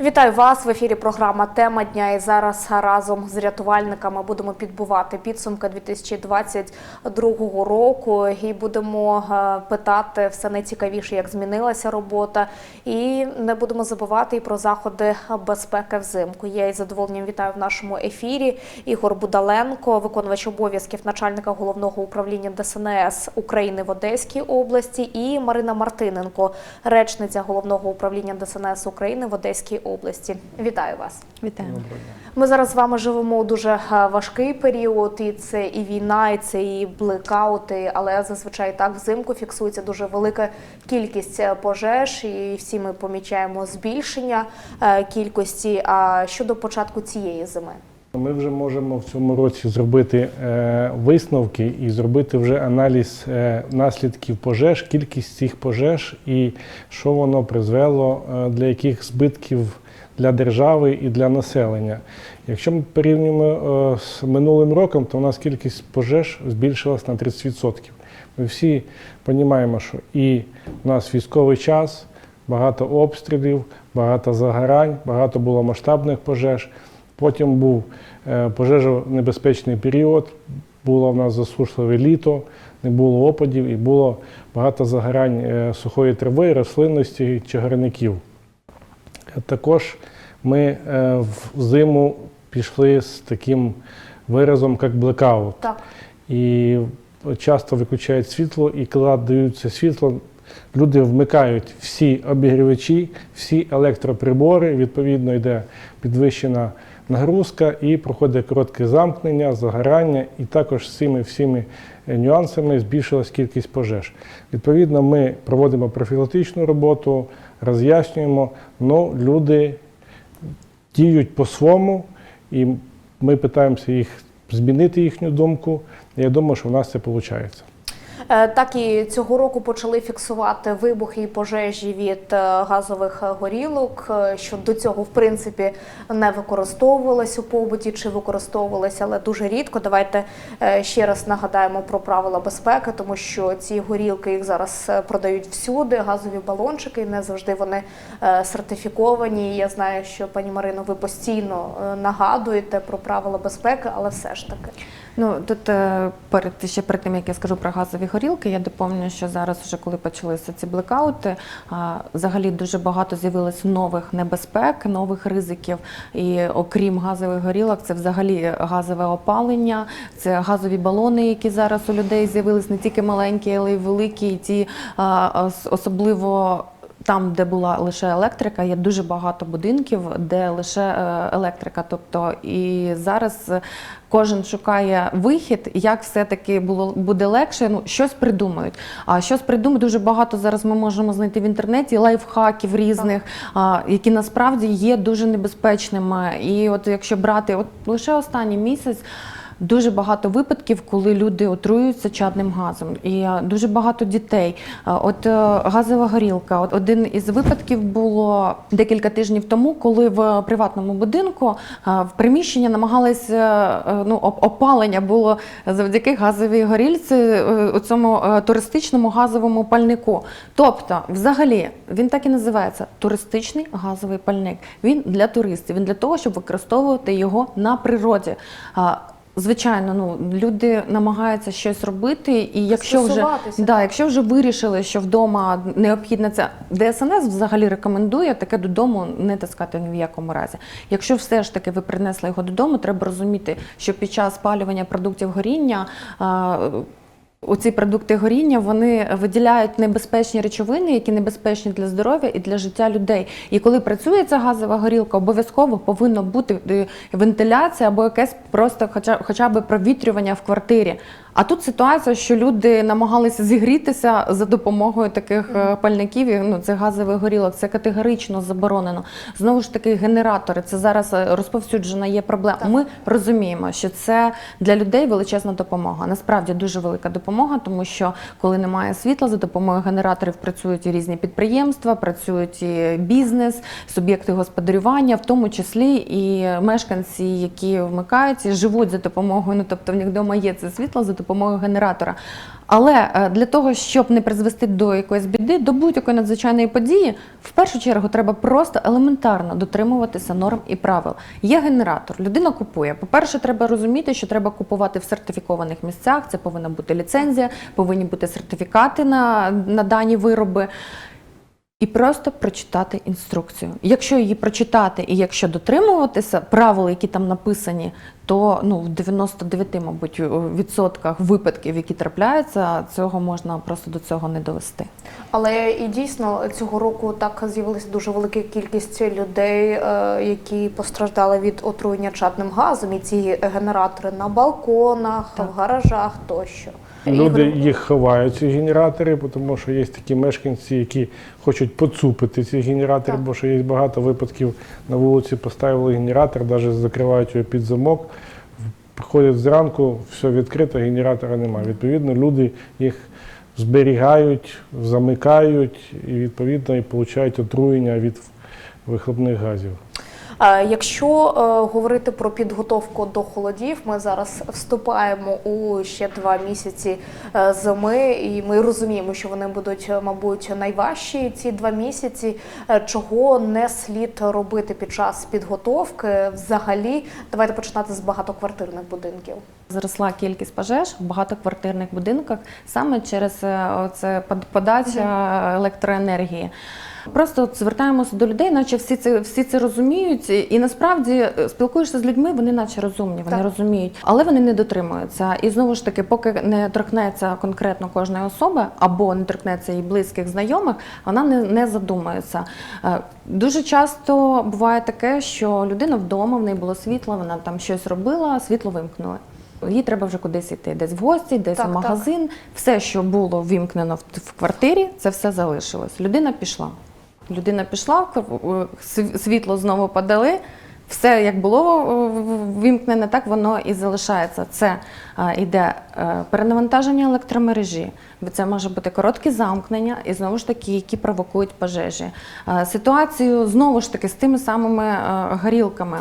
Вітаю вас в ефірі. Програма Тема дня. І зараз разом з рятувальниками будемо підбувати підсумки 2022 року. І будемо е, питати все найцікавіше, як змінилася робота. І не будемо забувати і про заходи безпеки взимку. Я із задоволенням вітаю в нашому ефірі. Ігор Будаленко, виконувач обов'язків начальника головного управління ДСНС України в Одеській області, і Марина Мартиненко, речниця головного управління ДСНС України в Одеській області. Вітаю вас. Вітаю. Ми зараз з вами живемо у дуже е, важкий період, і це і війна, і це і блекаути, але зазвичай так взимку фіксується дуже велика кількість е, пожеж, і всі ми помічаємо збільшення е, кількості. А щодо початку цієї зими? Ми вже можемо в цьому році зробити е, висновки і зробити вже аналіз е, наслідків пожеж, кількість цих пожеж і що воно призвело е, для яких збитків для держави і для населення. Якщо ми порівнюємо з минулим роком, то у нас кількість пожеж збільшилась на 30%. Ми всі розуміємо, що і у нас військовий час, багато обстрілів, багато загорань, багато було масштабних пожеж. Потім був е, пожежонебезпечний період, було в нас засушливе літо, не було опадів і було багато загорань е, сухої трави, рослинності, чагарників. Також ми е, в зиму пішли з таким виразом, як блекаут. Так. І часто виключають світло, і коли даються світло, люди вмикають всі обігрівачі, всі електроприбори, відповідно йде підвищена нагрузка і проходить коротке замкнення, загорання, і також з цими всіми е, нюансами збільшилась кількість пожеж. Відповідно, ми проводимо профілактичну роботу, роз'яснюємо, але люди діють по-своєму, і ми питаємося їх змінити їхню думку. Я думаю, що в нас це виходить. Е, Так і цього року почали фіксувати вибухи і пожежі від е, газових е, горілок, що до цього в принципі не використовувалось у побуті чи використовувалось, але дуже рідко. Давайте ще раз нагадаємо про правила безпеки, тому що ці горілки їх зараз продають всюди. Газові балончики не завжди вони сертифіковані. Я знаю, що пані Марино, ви постійно нагадуєте про правила безпеки, але все ж таки. Ну тут е, перед ще перед тим як я скажу про газові горілки, я доповню, що зараз, вже коли почалися ці блекаути, взагалі дуже багато з'явилось нових небезпек, нових ризиків. І окрім газових горілок, це взагалі газове опалення, це газові балони, які зараз у людей з'явились не тільки маленькі, але й великі. І ті особливо. Там, де була лише електрика, є дуже багато будинків, де лише е, електрика. Тобто і зараз е, кожен шукає вихід, як все-таки було буде легше. Ну щось придумають. А щось придумають дуже багато зараз. Ми можемо знайти в інтернеті лайфхаків різних, а, які насправді є дуже небезпечними. І от якщо брати, от лише останній місяць. Дуже багато випадків, коли люди отруюються чадним газом, і е, дуже багато дітей. Е, От е, газова горілка. От один із випадків було декілька тижнів тому, коли в приватному будинку в приміщення намагалися ну, опалення було завдяки газовій горілці у цьому туристичному газовому пальнику. Тобто, взагалі, він так і називається туристичний газовий пальник. Він для туристів, він для того, щоб використовувати його на природі. Звичайно, ну люди намагаються щось робити, і якщо вже да, якщо вже вирішили, що вдома необхідно це ДСНС взагалі рекомендує таке додому не таскати ні в якому разі. Якщо все ж таки ви принесли його додому, треба розуміти, що під час спалювання продуктів горіння. а, Оці продукти горіння вони виділяють небезпечні речовини, які небезпечні для здоров'я і для життя людей. І коли працює ця газова горілка, обов'язково повинна бути е, вентиляція або якесь просто хоча, хоча б провітрювання в квартирі. А тут ситуація, що люди намагалися зігрітися за допомогою таких е, пальників. і, Ну це газових горілок, це категорично заборонено. Знову ж таки, генератори це зараз е, розповсюджена є проблема. Так. Ми розуміємо, що це для людей величезна допомога. Насправді дуже велика допомога, тому що коли немає світла, за допомогою генераторів працюють і різні підприємства, працюють і бізнес, суб'єкти господарювання, в тому числі і мешканці, які вмикаються, живуть за допомогою. Ну тобто в них вдома є це світло за допомогою допомогою генератора. Але е, для того, щоб не призвести до якоїсь біди, до будь-якої надзвичайної події, в першу чергу треба просто елементарно дотримуватися норм і правил. Є генератор, людина купує. По-перше, треба розуміти, що треба купувати в сертифікованих місцях. Це повинна бути ліцензія, повинні бути сертифікати на, на дані вироби. І просто прочитати інструкцію. Якщо її прочитати і якщо дотримуватися правил, які там написані, то ну в 99, мабуть, відсотках випадків, які трапляються, цього можна просто до цього не довести. Але і дійсно цього року так з'явилася дуже велика кількість людей, е, які постраждали від отруєння чадним газом, і ці генератори на балконах, Так. в гаражах тощо. Люди їх ховають, ці генератори, тому що є такі мешканці, які хочуть поцупити ці генератори, Так. бо що є багато випадків на вулиці поставили генератор, навіть закривають його під замок. Приходять зранку, все відкрито, генератора немає. Відповідно, люди їх зберігають, замикають і відповідно і получають отруєння від вихлопних газів. Е, Якщо е, говорити про підготовку до холодів, ми зараз вступаємо у ще два місяці е, зими, і ми розуміємо, що вони будуть, мабуть, найважчі ці два місяці. Чого не слід робити під час підготовки? Взагалі, давайте починати з багатоквартирних будинків. Зросла кількість пожеж в багатоквартирних будинках саме через е, под- подача електроенергії. Просто от звертаємося до людей, наче всі це всі це розуміють, і насправді е, спілкуєшся з людьми, вони наче розумні, вони Так. розуміють, але вони не дотримуються. І знову ж таки, поки не торкнеться конкретно кожної особи або не торкнеться її близьких знайомих, вона не, не задумується. Е, Дуже часто буває таке, що людина вдома, в неї було світло, вона там щось робила, світло вимкнули. Їй треба вже кудись йти, десь в гості, десь Так, в так. магазин. Все, що було ввімкнено в, в квартирі, це все залишилось. Людина пішла. Людина пішла, е, світло знову подали. Все як було е, в- ввімкнене, так воно і залишається. Це е, йде е, перенавантаження електромережі. бо Це може бути короткі замкнення, і знову ж таки, які провокують пожежі. Е, Ситуацію знову ж таки з тими самими е, горілками.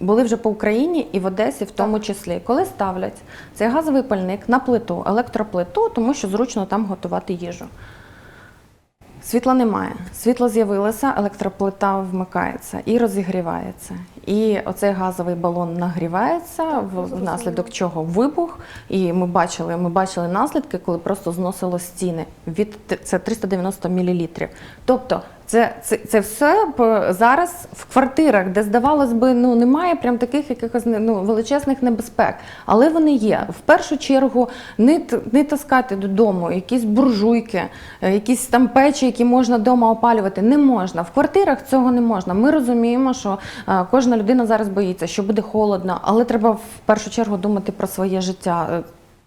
Були вже по Україні і в Одесі, в тому числі, коли ставлять цей газовий пальник на плиту, електроплиту, тому що зручно там готувати їжу. Світла немає. Світло з'явилося, електроплита вмикається і розігрівається. І оцей газовий балон нагрівається, в- внаслідок чого вибух. І ми бачили, ми бачили наслідки, коли просто зносило стіни. Від це 390 мл. Тобто, це, це, це все зараз в квартирах, де здавалось би, ну немає прям таких якихось ну, величезних небезпек, але вони є. В першу чергу не, не таскати додому якісь буржуйки, е, якісь там печі, які можна вдома опалювати. Не можна. В квартирах цього не можна. Ми розуміємо, що е, кожна людина зараз боїться, що буде холодно, але треба в першу чергу думати про своє життя.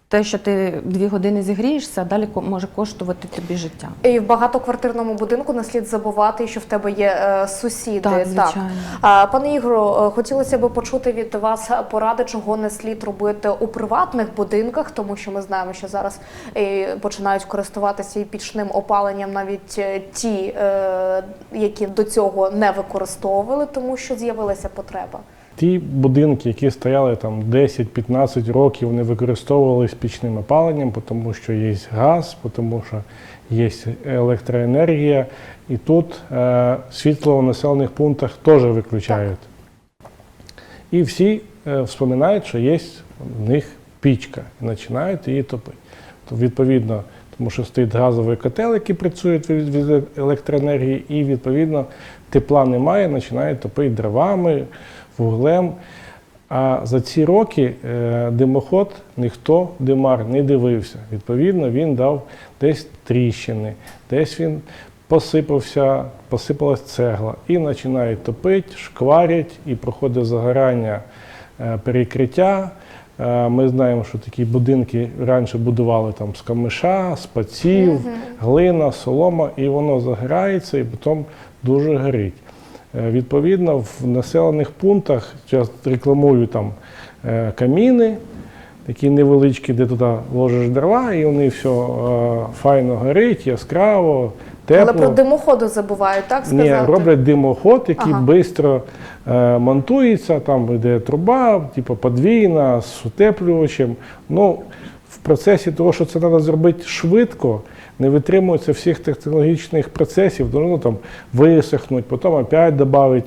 Те, що ти дві години зігрієшся, далі ко- може коштувати тобі життя. І в багатоквартирному будинку не слід забувати, що в тебе є е, сусіди. Так, звичайно. А, Пане Ігору, е, хотілося б почути від вас поради, чого не слід робити у приватних будинках, тому що ми знаємо, що зараз е, починають користуватися і пічним опаленням навіть е, ті, е, які до цього не використовували, тому що з'явилася потреба. Ті будинки, які стояли там 10-15 років, не використовувалися пічним опаленням, тому що є газ, тому що є електроенергія. І тут е, світло в населених пунктах теж виключають. І всі е, вспоминають, що є в них пічка, і починають її топити. То відповідно, тому що стоїть газовий котел, який працює від електроенергії, і відповідно тепла немає, починають топити дровами, вуглем. А за ці роки е, димоход ніхто димар не дивився. Відповідно, він дав десь тріщини, десь він посипався, посипалась цегла. І починають топити, шкварять, і проходить загорання е, перекриття. Е, Ми знаємо, що такі будинки раніше будували там з камиша, з паців, глина, солома, і воно загорається і потім дуже горить. Е, Відповідно, в населених пунктах зараз рекламую там е, каміни, такі невеличкі, де туди ложиш дрова, і вони все файно горить, яскраво, тепло. Але про димоходи забувають, так сказати? Ні, роблять димоход, який Ага. швидко е, монтується, там йде труба, типу подвійна, з утеплювачем. Ну, в процесі того, що це треба зробити швидко, не витримується всіх технологічних процесів, ну там висохнуть, потім опять додати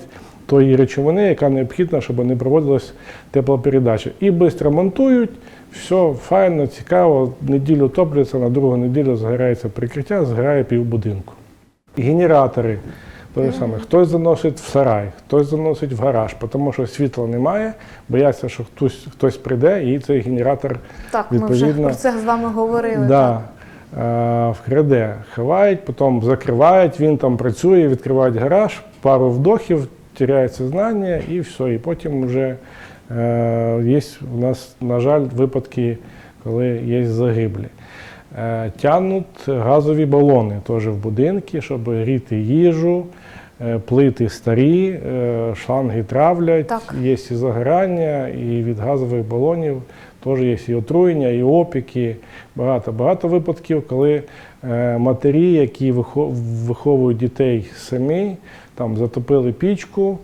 тої речовини, яка необхідна, щоб не проводилась теплопередача. І швидко монтують, все файно, цікаво, неділю топляться, на другу неділю згорається прикриття, згорає півбудинку. Генератори. То же саме, хтось заносить в сарай, хтось заносить в гараж, тому що світла немає, бояться, що хтось, хтось прийде і цей генератор Так, ми вже про це з вами говорили. да, е, вкраде, ховають, потім закривають, він там працює, відкривають гараж, пару вдохів, теряється знання і все. І потім вже е, є у нас, на жаль, випадки, коли є загиблі. Е, Тягнуть газові балони теж в будинки, щоб гріти їжу, е, плити старі, е, шланги травлять, Так. є і загорання, і від газових балонів теж є і отруєння, і опіки. Багато багато випадків, коли е, матері, які виховують дітей самі, там затопили пічку,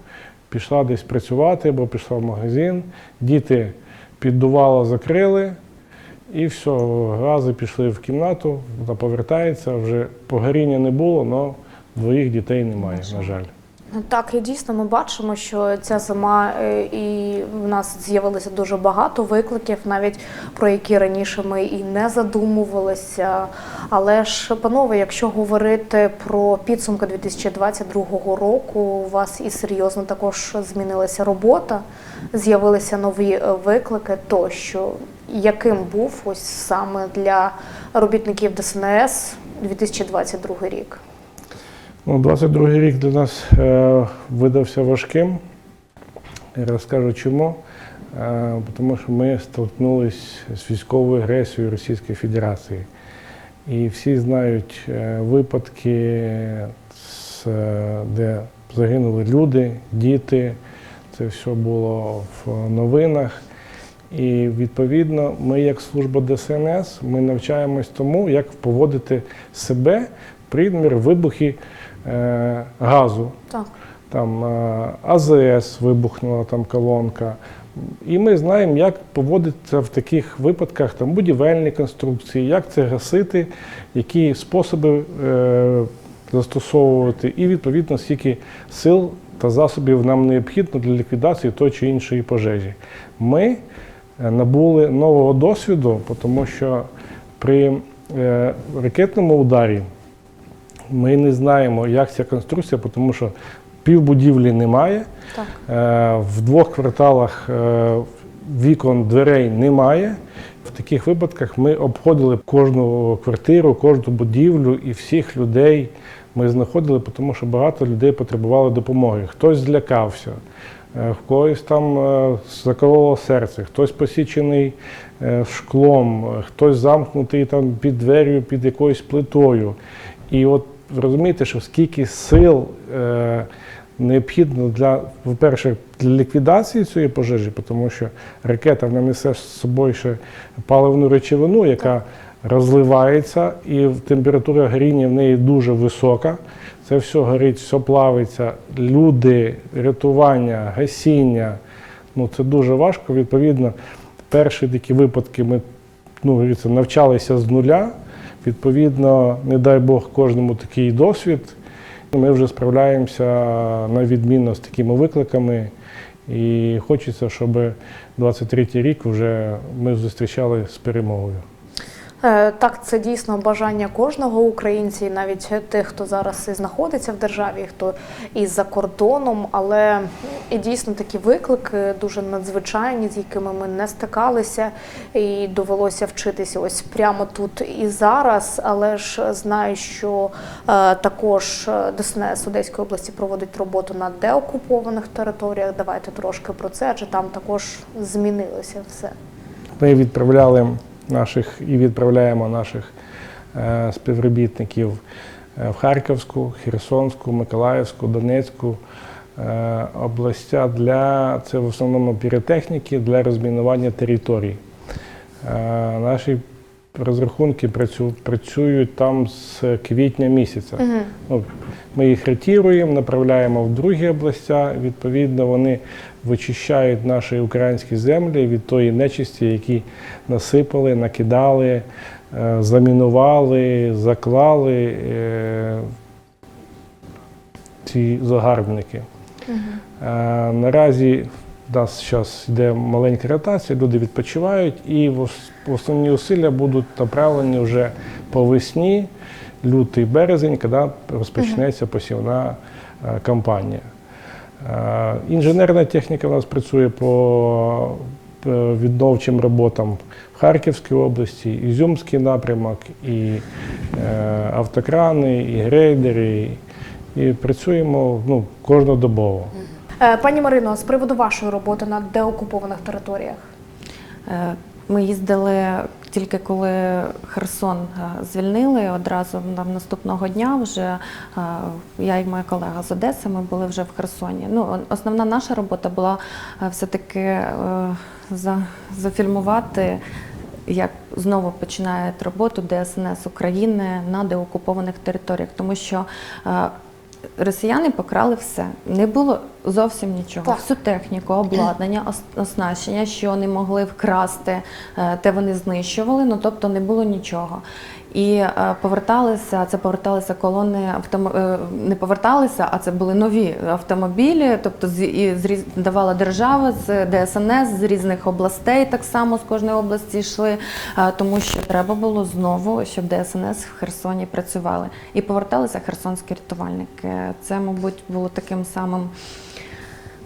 пішла десь працювати або пішла в магазин, діти піддувало, закрили. І все, гази пішли в кімнату, вона повертається, вже погоріння не було, але двоїх дітей немає, на жаль. Так, і дійсно ми бачимо, що ця зима е, і в нас з'явилося дуже багато викликів, навіть про які раніше ми і не задумувалися. Але ж, панове, якщо говорити про підсумки 2022 року, у вас і серйозно також змінилася робота, з'явилися нові е, виклики. Тощо, яким був ось саме для робітників ДСНС 2022 рік? Ну, 22 рік для нас е, видався важким. Я розкажу чому. Е, тому що ми столкнулися з військовою агресією Російської Федерації. І всі знають е, випадки, з, е, де загинули люди, діти. Це все було в новинах. І відповідно, ми, як служба ДСНС, ми навчаємось тому, як поводити себе при наприклад, вибухі е, газу. Так. Там е, АЗС вибухнула там колонка. І ми знаємо, як поводитися в таких випадках там будівельні конструкції, як це гасити, які способи е, застосовувати, і відповідно скільки сил та засобів нам необхідно для ліквідації тої чи іншої пожежі. Ми е, набули нового досвіду, тому що при е, ракетному ударі ми не знаємо, як ця конструкція, тому що півбудівлі немає. Так. Е, В двох кварталах е, вікон, дверей немає. В таких випадках ми обходили кожну квартиру, кожну будівлю і всіх людей ми знаходили, тому що багато людей потребували допомоги. Хтось злякався, е, в когось там закололо серце, хтось посічений шклом, хтось замкнутий там під дверю, під якоюсь плитою. І от розумієте, що скільки сил е, необхідно для, по-перше, для ліквідації цієї пожежі, тому що ракета вона несе з собою ще паливну речовину, яка розливається, і температура горіння в неї дуже висока. Це все горить, все плавиться. Люди, рятування, гасіння. Ну, це дуже важко. Відповідно, перші такі випадки ми ну, навчалися з нуля. Відповідно, не дай Бог кожному такий досвід. Ми вже справляємося на відмінно з такими викликами. І хочеться, щоб 23-й рік вже ми зустрічали з перемогою. Е, Так, це дійсно бажання кожного українця, і навіть тих, хто зараз і знаходиться в державі, і хто і за кордоном. Але і дійсно такі виклики дуже надзвичайні, з якими ми не стикалися, і довелося вчитися ось прямо тут і зараз. Але ж знаю, що е, також е, ДСНС Одеської області проводить роботу на деокупованих територіях. Давайте трошки про це, адже там також змінилося все. Ми відправляли наших і відправляємо наших е, співробітників е, в Харківську, Херсонську, Миколаївську, Донецьку е, областя для це в основному піротехніки для розмінування територій. Наші розрахунки працюють там з квітня місяця. Ну, ми їх ретіруємо, направляємо в другі областя. Відповідно, вони вичищають наші українські землі від тої нечисті, які насипали, накидали, е, замінували, заклали е, ці загарбники. Е, Наразі в нас зараз йде маленька ротація, люди відпочивають, і основні усилля будуть направлені вже по весні, лютий березень, коли розпочнеться посівна кампанія. Е, Інженерна техніка у нас працює по відновчим роботам в Харківській області, Ізюмський напрямок, і е, автокрани, і грейдери. І працюємо ну, кожнодобово. Е, Пані Марино, з приводу вашої роботи на деокупованих територіях. Ми їздили тільки коли Херсон е, звільнили. Одразу нам наступного дня вже е, я і моя колега з Одеси. Ми були вже в Херсоні. Ну основна наша робота була е, все-таки зафільмувати. Як знову починають роботу ДСНС України на деокупованих територіях, тому що росіяни покрали все, не було зовсім нічого. Так. Всю техніку, обладнання, оснащення, що вони могли вкрасти, е, те вони знищували, ну тобто не було нічого. І е, поверталися, це поверталися колони автомо... е, не поверталися, а це були нові автомобілі, тобто з, і з давала держава з ДСНС з різних областей, так само з кожної області йшли, тому що треба було знову, щоб ДСНС в Херсоні працювали. І поверталися херсонські рятувальники. Це, мабуть, було таким самим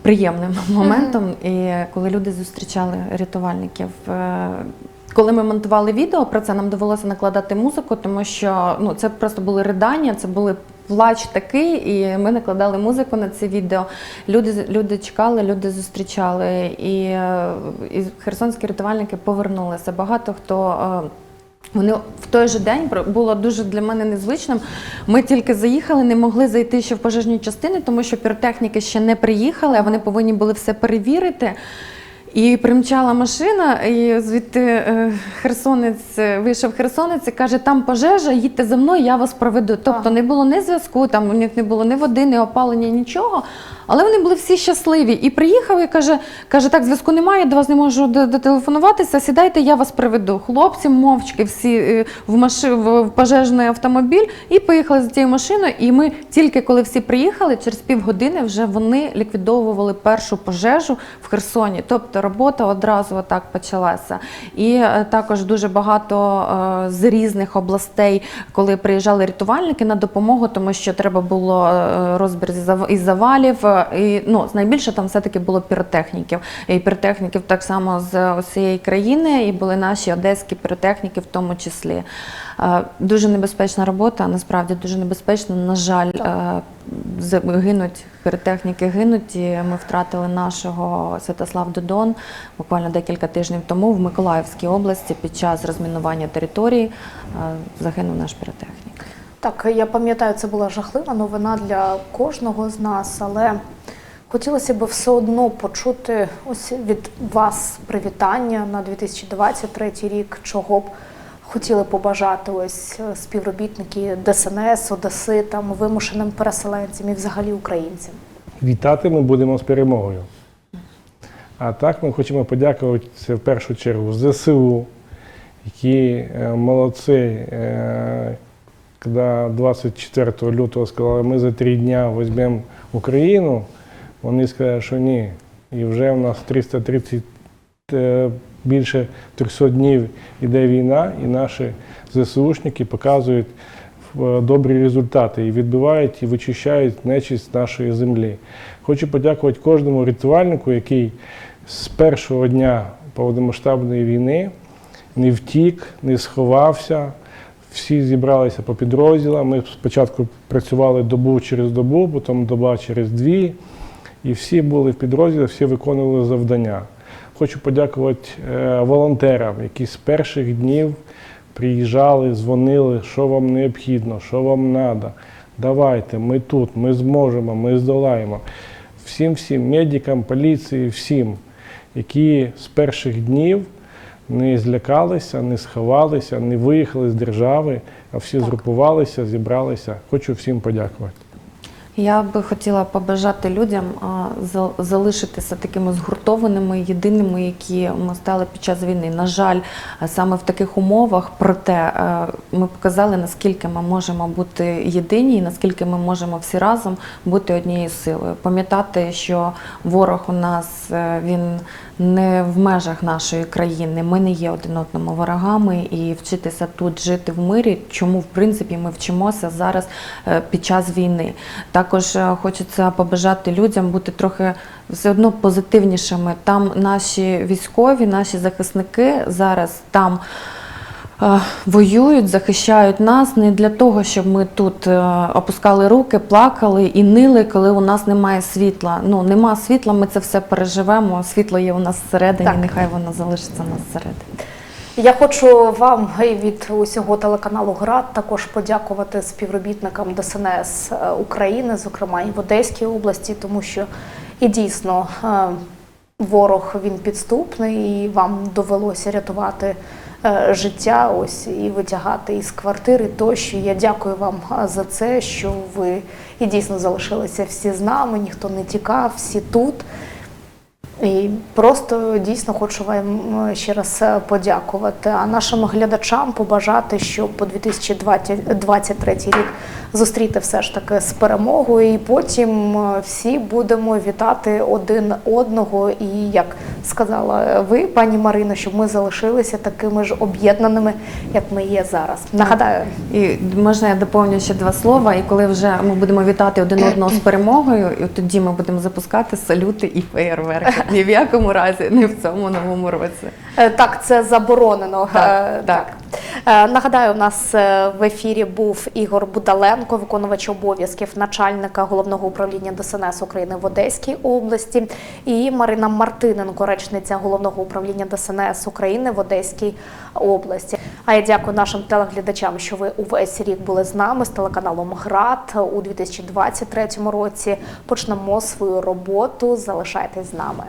приємним моментом. І коли люди зустрічали рятувальників. е, Коли ми монтували відео про це, нам довелося накладати музику, тому що ну це просто були ридання, це були плач такий, і ми накладали музику на це відео. Люди люди чекали, люди зустрічали, і, е, і херсонські рятувальники повернулися. Багато хто. Вони в той же день було дуже для мене незвичним. Ми тільки заїхали, не могли зайти ще в пожежні частини, тому що піротехніки ще не приїхали, а вони повинні були все перевірити. І примчала машина, і звідти е, херсонець е, вийшов херсонець і каже: там пожежа, їдьте за мною, я вас проведу. Тобто не було ні зв'язку, там у них не було ні води, ні опалення, нічого. Але вони були всі щасливі. І приїхав і каже: каже: так, зв'язку немає, до вас не можу дотелефонуватися. Сідайте, я вас приведу. Хлопці мовчки всі е, в маши в пожежний автомобіль і поїхали за цією машиною. І ми тільки коли всі приїхали, через півгодини вже вони ліквідовували першу пожежу в Херсоні. Тобто робота одразу отак почалася. І е, також дуже багато е, з різних областей, коли приїжджали рятувальники на допомогу, тому що треба було розбір із завалів. І ну найбільше там все-таки було піротехніків. І піротехніків так само з усієї країни, і були наші одеські піротехніки в тому числі. Е, Дуже небезпечна робота, насправді дуже небезпечна. На жаль, е, гинуть піротехніки гинуть. І ми втратили нашого Святослав Додон буквально декілька тижнів тому в Миколаївській області під час розмінування території е, загинув наш піротехнік. Так, я пам'ятаю, це була жахлива новина для кожного з нас, але хотілося б все одно почути ось від вас привітання на 2023 рік, чого б хотіли побажати ось співробітники ДСНС, Одеситам, вимушеним переселенцям і взагалі українцям. Вітати ми будемо з перемогою. А так ми хочемо подякувати в першу чергу ЗСУ, які е, молодці, е, коли 24 лютого сказали, ми за три дня візьмемо Україну, вони сказали, що ні. І вже в нас 330 е, більше 300 днів іде війна, і наші ЗСУшники показують е, добрі результати і відбивають і вичищають нечисть нашої землі. Хочу подякувати кожному рятувальнику, який з першого дня повномасштабної війни не втік, не сховався. Всі зібралися по підрозділам. Ми спочатку працювали добу через добу, потім доба через дві. І всі були в підрозділі, всі виконували завдання. Хочу подякувати е, волонтерам, які з перших днів приїжджали, дзвонили, що вам необхідно, що вам треба. Давайте, ми тут, ми зможемо, ми здолаємо. Всім, всім медикам, поліції, всім, які з перших днів не злякалися, не сховалися, не виїхали з держави, а всі Так. згрупувалися, зібралися. Хочу всім подякувати. Я би хотіла побажати людям за- залишитися такими згуртованими, єдиними, які ми стали під час війни. На жаль, саме в таких умовах, проте ми показали, наскільки ми можемо бути єдині, і наскільки ми можемо всі разом бути однією силою. Пам'ятати, що ворог у нас е, він не в межах нашої країни. Ми не є один одному ворогами і вчитися тут жити в мирі, чому в принципі ми вчимося зараз е, під час війни. Також е, хочеться побажати людям бути трохи все одно позитивнішими. Там наші військові, наші захисники зараз там. е, Воюють, захищають нас не для того, щоб ми тут е, опускали руки, плакали і нили, коли у нас немає світла. Ну нема світла, ми це все переживемо. Світло є у нас всередині, Так. нехай воно залишиться у нас всередині. Я хочу вам від усього телеканалу ГРАД також подякувати співробітникам ДСНС е, України, зокрема і в Одеській області, тому що і дійсно е, ворог він підступний, і вам довелося рятувати е, життя, ось і витягати із квартири. Тощо я дякую вам за це, що ви і дійсно залишилися всі з нами, ніхто не тікав, всі тут. І просто дійсно хочу вам е, ще раз е, подякувати. А нашим глядачам побажати, щоб по 2023 рік зустріти все ж таки з перемогою, і потім е, всі будемо вітати один одного. І як сказала ви, пані Марино, щоб ми залишилися такими ж об'єднаними, як ми є зараз. Нагадаю, І можна я доповню ще два слова. І коли вже ми будемо вітати один одного з перемогою, і тоді ми будемо запускати салюти і феєрверки. Ні в якому разі, не в цьому новому році. Е, Так, це заборонено. Так, так. так. Е, Нагадаю, у нас е, в ефірі був Ігор Будаленко, виконувач обов'язків начальника головного управління ДСНС України в Одеській області, і Марина Мартиненко, речниця головного управління ДСНС України в Одеській області. А я дякую нашим телеглядачам, що ви увесь рік були з нами з телеканалом ГРАД у 2023 році. Почнемо свою роботу. Залишайтесь з нами.